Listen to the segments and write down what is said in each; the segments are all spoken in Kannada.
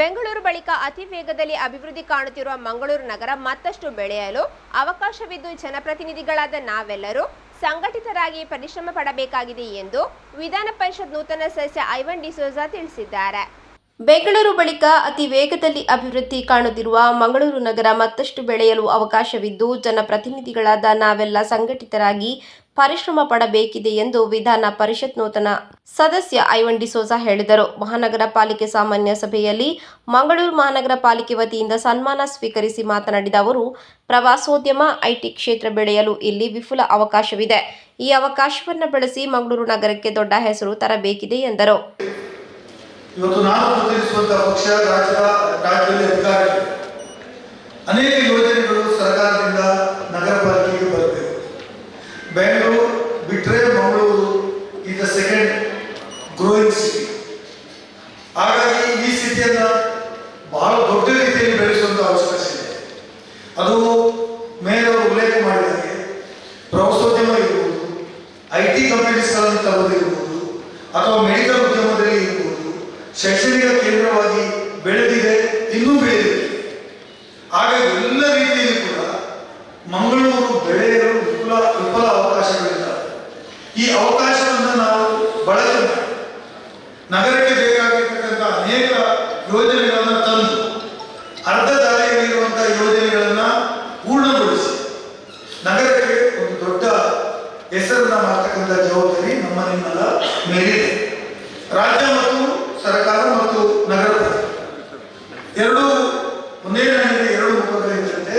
ಬೆಂಗಳೂರು ಬಳಿಕ ಅತಿ ವೇಗದಲ್ಲಿ ಅಭಿವೃದ್ಧಿ ಕಾಣುತ್ತಿರುವ ಮಂಗಳೂರು ನಗರ ಮತ್ತಷ್ಟು ಬೆಳೆಯಲು ಅವಕಾಶವಿದ್ದು ಜನಪ್ರತಿನಿಧಿಗಳಾದ ನಾವೆಲ್ಲರೂ ಸಂಘಟಿತರಾಗಿ ಪರಿಶ್ರಮ ಪಡಬೇಕಾಗಿದೆ ಎಂದು ವಿಧಾನ ಪರಿಷತ್ ನೂತನ ಸದಸ್ಯ ಐವನ್ ಡಿಸೋಜಾ ತಿಳಿಸಿದ್ದಾರೆ. ಬೆಂಗಳೂರು ಬಳಿಕ ಅತಿ ವೇಗದಲ್ಲಿ ಅಭಿವೃದ್ಧಿ ಕಾಣುತ್ತಿರುವ ಮಂಗಳೂರು ನಗರ ಮತ್ತಷ್ಟು ಬೆಳೆಯಲು ಅವಕಾಶವಿದ್ದು ಜನಪ್ರತಿನಿಧಿಗಳಾದ ನಾವೆಲ್ಲ ಸಂಘಟಿತರಾಗಿ ಪರಿಶ್ರಮ ಪಡಬೇಕಿದೆ ಎಂದು ವಿಧಾನ ಪರಿಷತ್ ನೂತನ ಸದಸ್ಯ ಐವನ್ ಡಿಸೋಜಾ ಹೇಳಿದರು. ಮಹಾನಗರ ಪಾಲಿಕೆ ಸಾಮಾನ್ಯ ಸಭೆಯಲ್ಲಿ ಮಂಗಳೂರು ಮಹಾನಗರ ಪಾಲಿಕೆ ವತಿಯಿಂದ ಸನ್ಮಾನ ಸ್ವೀಕರಿಸಿ ಮಾತನಾಡಿದ ಅವರು, ಪ್ರವಾಸೋದ್ಯಮ, ಐಟಿ ಕ್ಷೇತ್ರ ಬೆಳೆಯಲು ಇಲ್ಲಿ ವಿಫುಲ ಅವಕಾಶವಿದೆ. ಈ ಅವಕಾಶವನ್ನು ಬಳಸಿ ಮಂಗಳೂರು ನಗರಕ್ಕೆ ದೊಡ್ಡ ಹೆಸರು ತರಬೇಕಿದೆ ಎಂದರು. ಇವತ್ತು ನಾನು ಪ್ರತಿನಿಧಿಸುವಂತಹ ಪಕ್ಷ ರಾಜ್ಯದ ರಾಜ್ಯದಲ್ಲಿ ಅಧಿಕಾರ ಇದೆ. ಅನೇಕ ಯೋಜನೆಗಳು ಸರ್ಕಾರದಿಂದ ನಗರ ಪಾಲಿಕೆಗೆ ಬರಬೇಕು ಬೆಂಗಳೂರು ಬಿಟ್ಟರೆ Mangaluru is the second growing city ಹಾಗಾಗಿ ಈ ಸಿಟಿಯನ್ನ ಬಹಳ ದೊಡ್ಡ ರೀತಿಯಲ್ಲಿ ಬೆಳೆಸುವಂತ ಅವಶ್ಯಕತೆ ಇದೆ. ಅದು ಮೇಲೆ ಉಲ್ಲೇಖ ಮಾಡಿದಂಗೆ ಪ್ರವಾಸೋದ್ಯಮ ಇರ್ಬೋದು, ಐ ಟಿ ಕಂಪನೀಸ್ಗಳನ್ನು ತರುವುದಿರ್ಬೋದು ಅಥವಾ ಮೆಡಿಕಲ್ ಉದ್ಯಮದಲ್ಲಿ ಇರ್ಬೋದು, ಶೈಕ್ಷಣಿಕ ಕೇಂದ್ರವಾಗಿ ಬೆಳೆದಿದೆ ಇನ್ನೂ ಬೆಳೆದಿದೆ ಹಾಗಾಗಿ ಎಲ್ಲ ರೀತಿಯಲ್ಲಿ ಕೂಡ ಮಂಗಳೂರು ಬೆಳೆಯಲು ವಿಪುಲ ವಿಫಲ ಅವಕಾಶಗಳಿದ್ದಾವೆ ಈ ಅವಕಾಶವನ್ನು ನಾವು ಬಳಕೆ ಮಾಡಿ ನಗರಕ್ಕೆ ಬೇಕಾಗಿರ್ತಕ್ಕಂಥ ಅನೇಕ ಯೋಜನೆಗಳನ್ನು ತಂದು ಅರ್ಧ ದಾರಿಯಲ್ಲಿರುವಂತಹ ಯೋಜನೆಗಳನ್ನ ಪೂರ್ಣಗೊಳಿಸಿ. ನಗರಕ್ಕೆ ಒಂದು ದೊಡ್ಡ ಹೆಸರನ್ನ ಮಾಡ್ತಕ್ಕಂಥ ಜವಾಬ್ದಾರಿ ನಮ್ಮ ನಿಮ್ಮೆಲ್ಲ ಮೇಲಿದೆ. ರಾಜ್ಯ ಮತ್ತು ಸರ್ಕಾರ ಮತ್ತು ನಗರ ಎರಡೂ ಒಂದೇ ಎರಡು ಮುಖಗಳಿದ್ದಂತೆ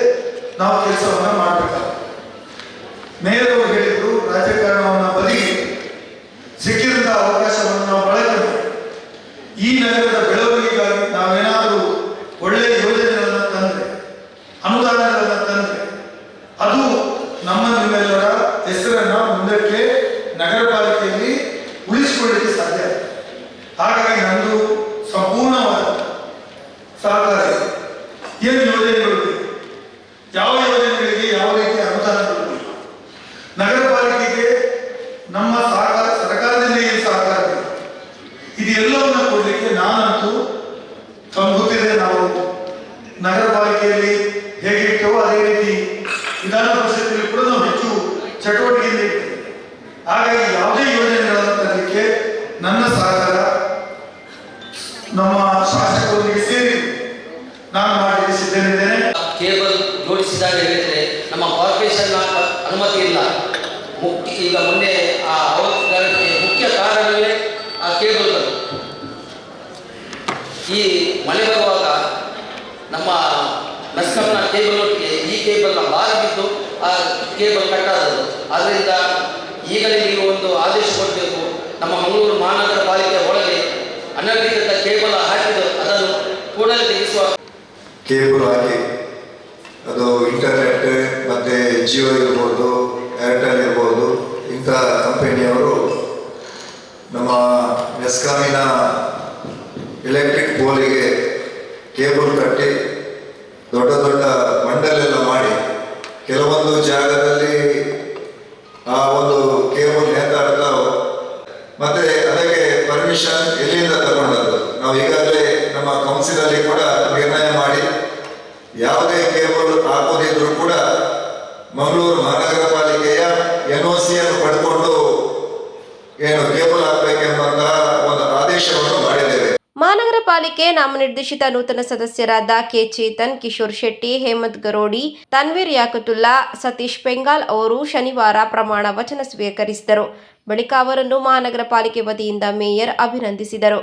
ನಾವು ಕೆಲಸವನ್ನ ಮಾಡಬೇಕಾಗುತ್ತೆ ಮೇಯರ್ ಅವರು ಹೇಳಿದ್ರು ರಾಜಕಾರಣವನ್ನ ಬದಿಗೆ ಸಿಕ್ಕಿದಂತ ಅವಕಾಶವನ್ನು ನಾವು ಬಳಕೆ ಮಾಡಿ ಈ ನಗರದ ಬೆಳವಣಿಗೆಗಾಗಿ ನಾವೇನಾದರೂ ಒಳ್ಳೆಯ ಯೋಜನೆಗಳನ್ನು ತಂದ್ರೆ, ಅನುದಾನಗಳನ್ನು ತಂದ್ರೆ, ಅದು ನಮ್ಮ ನಿಮ್ಮೆಲ್ಲರ ಹೆಸರನ್ನ ಮುಂದಕ್ಕೆ ನಗರ ಪಾಲಿಕೆಯಲ್ಲಿ ಉಳಿಸಿಕೊಳ್ಳಲಿಕ್ಕೆ ಸಾಧ್ಯ ಹಾಗಾಗಿ ನಂದು ಸಂಪೂರ್ಣವಾದ ಸಹಕಾರ ಏನು ಯೋಜನೆಗಳು ಯಾವ ಯೋಜನೆಗಳಿಗೆ ಯಾವ ರೀತಿಯ ಅನುದಾನಗಳು ಬೇಕು ನಗರ ಪಾಲಿಕೆಗೆ ನಮ್ಮ ಸಹಕಾರ ಸರ್ಕಾರದಿಂದ ಏನು ಸಹಕಾರ ಬೇಕು ಇದೆಲ್ಲವನ್ನ ಕೊಡಲಿಕ್ಕೆ ನಾನಂತೂ ತಮ್ಗೆ ಗೊತ್ತಿದೆ ನಾವು ನಗರ ಪಾಲಿಕೆಯಲ್ಲಿ ಹೇಗೆ ಇರ್ತೇವೋ ಅದೇ ರೀತಿ ವಿಧಾನ ಪರಿಷತ್ತಿನಲ್ಲಿ ಕೂಡ ನಾವು ಹೆಚ್ಚು ಚಟುವಟಿಕೆಯಿಂದ ಇರ್ತೇವೆ. ಹಾಗಾಗಿ ಯಾವುದೇ ಯೋಜನೆಗಳನ್ನು ತರಲಿಕ್ಕೆ ನನ್ನ ಸಹಕಾರ ನಮ್ಮ ಶಾಸಕರೊಂದಿಗೆ ಸೇರಿ ನಾನು ಮಾಡಲಿಕ್ಕೆ ಸಿದ್ಧನಿದ್ದೇನೆ. ಕೇಬಲ್ ಜೋಡಿಸಿದಾಗ ಹೇಳಿದ್ರೆ ನಮ್ಮ ಕಾರ್ಪೊರೇಷನ್ ಅನುಮತಿ ಇಲ್ಲ ಮುಖ್ಯ ಈಗ ಮೊನ್ನೆ ಆ ಅವಘಡಕ್ಕೆ ಮುಖ್ಯ ಕಾರಣವೇ ಆ ಕೇಬಲ್ಗಳು ಈ ಮಳೆ ಬರುವಾಗ ನಮ್ಮ ನಸ್ಕಂನ ಕೇಬಲ್ ಈ ಕೇಬಲ್ನ ಭಾರ ಬಿದ್ದು ಆ ಕೇಬಲ್ ಕಟ್ಟಾದದ್ದು. ಆದ್ದರಿಂದ ಈಗಲೇ ನೀವು ಒಂದು ಆದೇಶ ಕೊಡಬೇಕು. ನಮ್ಮ ಮಂಗಳೂರು ಮಹಾನಗರ ಪಾಲಿಕೆ ಒಳಗೆ ಅನಧಿಕೃತ ಕೇಬಲ್ ಹಾಕಿದ್ದು, ಅದನ್ನು ಕೂಡಲೇ ತೆಗೆಸುವ ಕೇಬಲ್ ಹಾಕಿ, ಅದು ಇಂಟರ್ನೆಟ್ ಮತ್ತು ಜಿಯೋ ಇರ್ಬೋದು ಏರ್ಟೆಲ್ ಇರ್ಬೋದು ಇಂಥ ಕಂಪನಿಯವರು ನಮ್ಮ ಮೆಸ್ಕಾಮಿನ ಎಲೆಕ್ಟ್ರಿಕ್ ಪೋಲಿಗೆ ಕೇಬಲ್ ಕಟ್ಟಿ ದೊಡ್ಡ ದೊಡ್ಡ ಮಂಡಲೆಲ್ಲ ಮಾಡಿ ಕೆಲವೊಂದು ಜಾಗದಲ್ಲಿ ಆ ಒಂದು ಕೇಬಲ್ ನೇತಾಡ್ತಾ ಮತ್ತೆ ಅದಕ್ಕೆ ಪರ್ಮಿಷನ್ ಎಲ್ಲಿಂದ ತಗೊಂಡದ್ದು? ನಾವು ಈಗಾಗಲೇ ನಮ್ಮ ಕೌನ್ಸಿಲಲ್ಲಿ ಕೂಡ ನಿರ್ಣಯ ಮಾಡಿ ಯಾವುದೇ ಕೇಬಲ್ ಹಾಕೋದಿದ್ರು ಕೂಡ ಮಂಗಳೂರು ಮಹಾನಗರ ಪಾಲಿಕೆಯ ಎನ್ ಒ ಸಿಯನ್ನು ಪಡ್ಕೊಂಡು ಏನು ಕೇಬಲ್ ಹಾಕಬೇಕೆಂಬಂತಹ ಒಂದು ಆದೇಶವನ್ನು ಮಹಾನಗರ ಪಾಲಿಕೆ ನಾಮನಿರ್ದೇಶಿತ ನೂತನ ಸದಸ್ಯರಾದ ಕೆ ಚೇತನ್, ಕಿಶೋರ್ ಶೆಟ್ಟಿ, ಹೇಮಂತ್ ಗರೋಡಿ, ತನ್ವೀರ್ ಯಾಕತುಲ್ಲಾ, ಸತೀಶ್ ಪೆಂಗಾಲ್ ಅವರು ಶನಿವಾರ ಪ್ರಮಾಣ ವಚನ ಸ್ವೀಕರಿಸಿದರು. ಬಳಿಕ ಅವರನ್ನು ಮಹಾನಗರ ಪಾಲಿಕೆ ವತಿಯಿಂದ ಮೇಯರ್ ಅಭಿನಂದಿಸಿದರು.